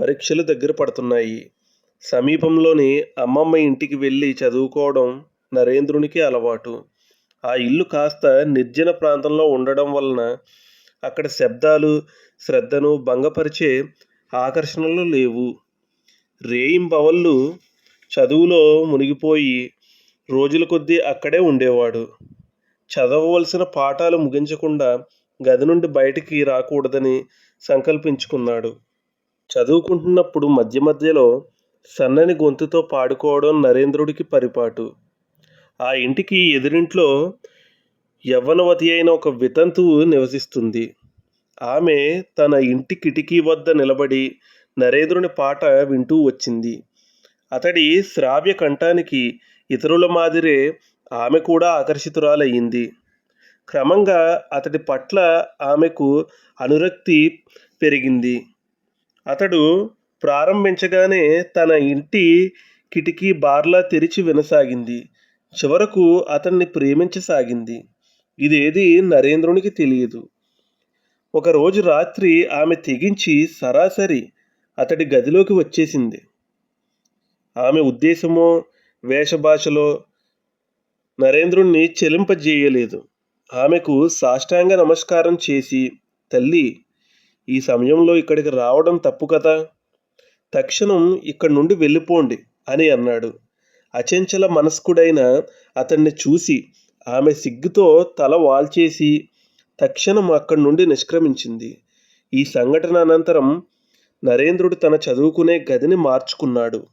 పరీక్షలు దగ్గర పడుతున్నాయి. సమీపంలోని అమ్మమ్మ ఇంటికి వెళ్ళి చదువుకోవడం నరేంద్రునికి అలవాటు. ఆ ఇల్లు కాస్త నిర్జన ప్రాంతంలో ఉండడం వలన అక్కడ శబ్దాలు శ్రద్ధను భంగపరిచే ఆకర్షణలు లేవు. రేయింబవళ్ళు చదువులో మునిగిపోయి రోజుల కొద్దీ అక్కడే ఉండేవాడు. చదవవలసిన పాఠాలు ముగించకుండా గది నుండి బయటికి రాకూడదని సంకల్పించుకున్నాడు. చదువుకుంటున్నప్పుడు మధ్య మధ్యలో సన్నని గొంతుతో పాడుకోవడం నరేంద్రుడికి పరిపాటు. ఆ ఇంటికి ఎదురింట్లో యవ్వనవతి అయిన ఒక వితంతువు నివసిస్తుంది. ఆమె తన ఇంటి కిటికీ వద్ద నిలబడి నరేంద్రుని పాట వింటూ వచ్చింది. అతడి శ్రావ్య కంఠానికి ఇతరుల మాదిరే ఆమె కూడా ఆకర్షితురాలయ్యింది. క్రమంగా అతడి పట్ల ఆమెకు అనురక్తి పెరిగింది. అతడు ప్రారంభించగానే తన ఇంటి కిటికీ బార్లా తెరిచి వినసాగింది. చివరకు అతన్ని ప్రేమించసాగింది. ఇదేది నరేంద్రునికి తెలియదు. ఒకరోజు రాత్రి ఆమె తెగించి సరాసరి అతడి గదిలోకి వచ్చేసింది. ఆమె ఉద్దేశమో వేషభాషలో నరేంద్రుణ్ణి చెలింపజేయలేదు. ఆమెకు సాష్టాంగ నమస్కారం చేసి తల్లి ఈ సమయంలో ఇక్కడికి రావడం తప్పు కదా? తక్షణం ఇక్కడి నుండి వెళ్ళిపోండి అని అన్నాడు. అచంచల మనస్కుడైన అతన్ని చూసి ఆమె సిగ్గుతో తల వాల్చేసి తక్షణం అక్కడి నుండి నిష్క్రమించింది. ఈ సంఘటన అనంతరం నరేంద్రుడు తన చదువుకునే గదిని మార్చుకున్నాడు.